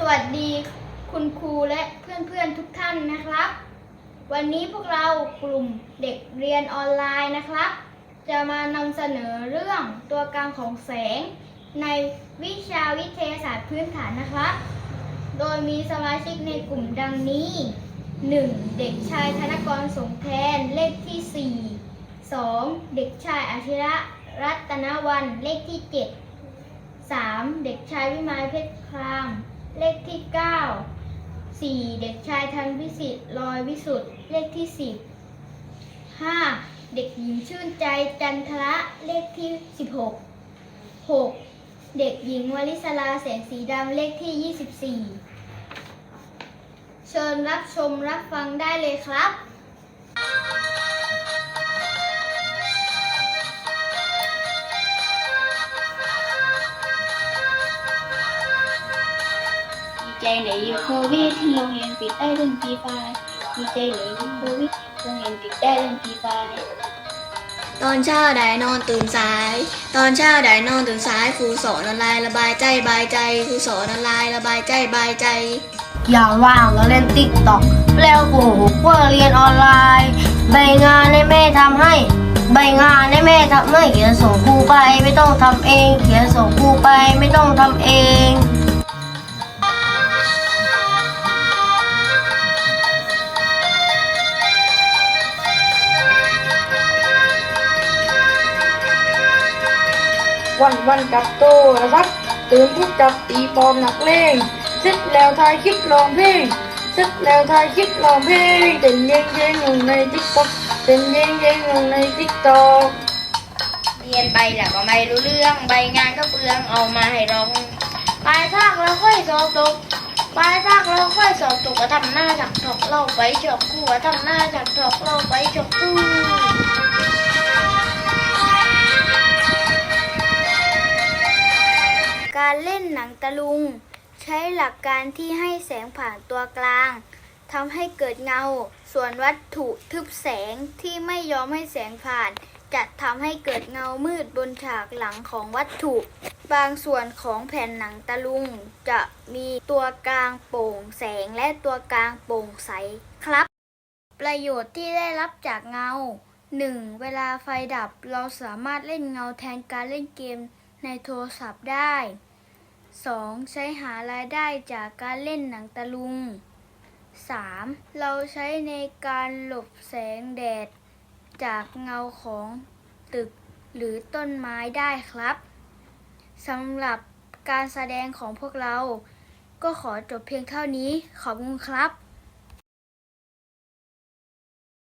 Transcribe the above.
สวัสดีคุณครูและเพื่อนๆทุกท่านนะครับ วันนี้พวกเรากลุ่มเด็กเรียนออนไลน์นะครับ จะมานำเสนอเรื่องตัวกลางของแสง ในวิชาวิทยาศาสตร์พื้นฐานนะครับ โดยมีสมาชิกในกลุ่มดังนี้ 1. เด็กชายธนกรสงแทนเลขที่ 4 2. เด็กชายอาชิระรัตนวันเลขที่ 7 3. เด็กชายวิมายเพชรคราม เลขที่9 4. เด็กชายทันพิสิทธิ์ลอยวิสุทธ์เลขที่10 5. เด็กหญิงชื่นใจจันทระเลขที่16 6. เด็กหญิงวลิศลาแสงสีดำเลขที่24เชิญรับชมรับฟังได้เลยครับ ใจเลยอยู่โควิดที่โรงเรียนปิดได้เรื่องทีไฟดีใจเลยอยู่โควิดโรงเรียนปิดได้เรื่องทีไฟตอนเช้าได้นอนตื่นสาย ตอนเช้าได้นอนตื่นสายครูสอนออนไลน์ระบายใจบายใจครูสอนออนไลน์ระบายใจบายใจ อย่างว่างเราเล่นติ๊กต็อกแล้วโกหกว่าเรียนออนไลน์ ใบงานให้แม่ทำให้ ใบงานให้แม่ทำให้เขียนส่งครูไปไม่ต้องทำเอง เขียนส่งครูไปไม่ต้องทำเอง วันวันกับโตนะครับตื่นทุกจับตีปอมหนักเลงเสร็จแล้วทายคลิปลองเพลงเสร็จแล้วทายคลิปลองเพลงเต้นเย้งเย้งอยู่ในติ๊กต็อกเต้นเย้งเย้งอยู่ในติ๊กต็อกเรียนไปแล้วก็ไม่รู้เรื่องใบงานก็เปลืองเอามาให้ร้องปลายภาคแล้วค่อยสอบตกปลายภาคแล้วค่อยสอบตกก็ทำหน้าจักถอกเล่าไปจอกคู่ก็ทำหน้าจักถอกเล่าไปจอกคู่ การเล่นหนังตะลุง ใช้หลักการที่ให้แสงผ่านตัวกลางทำให้เกิดเงา ส่วนวัตถุทึบแสงที่ไม่ยอมให้แสงผ่าน จะทำให้เกิดเงามืดบนฉากหลังของวัตถุ บางส่วนของแผ่นหนังตะลุง จะมีตัวกลางโปร่งแสงและตัวกลางโปร่งใสครับ ประโยชน์ที่ได้รับจากเงา 1. เวลาไฟดับเราสามารถเล่นเงาแทนการเล่นเกมในโทรศัพท์ได้ 2. ใช้หารายได้จากการเล่นหนังตะลุง 3. เราใช้ในการหลบแสงแดด จากเงาของตึกหรือต้นไม้ได้ครับสำหรับการแสดงของพวกเรา ก็ขอจบเพียงเท่านี้ขอบคุณครับ